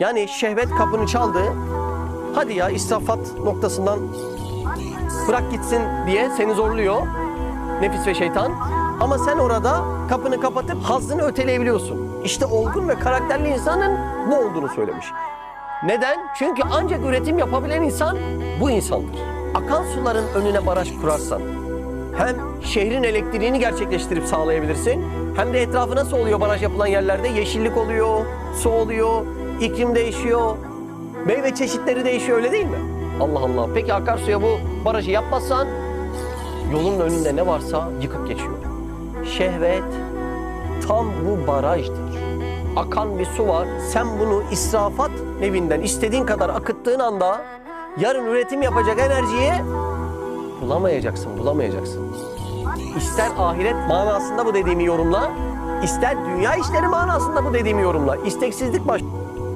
Yani şehvet kapını çaldı. Hadi ya israfat noktasından bırak gitsin diye seni zorluyor nefis ve şeytan. Ama sen orada kapını kapatıp hazzını öteleyebiliyorsun. İşte olgun ve karakterli insanın bu olduğunu söylemiş. Neden? Çünkü ancak üretim yapabilen insan bu insandır. Akan suların önüne baraj kurarsan hem şehrin elektriğini gerçekleştirip sağlayabilirsin hem de etrafı nasıl oluyor baraj yapılan yerlerde? Yeşillik oluyor, su oluyor, iklim değişiyor, meyve çeşitleri değişiyor öyle değil mi? Allah Allah. Peki akarsuya bu barajı yapmazsan yolun önünde ne varsa yıkıp geçiyor. Şehvet tam bu barajdır. Akan bir su var. Sen bunu israfat nevinden istediğin kadar akıttığın anda yarın üretim yapacak enerjiyi bulamayacaksın, bulamayacaksın. İster ahiret manasında bu dediğimi yorumla, ister dünya işleri manasında bu dediğimi yorumla. İsteksizlik baş...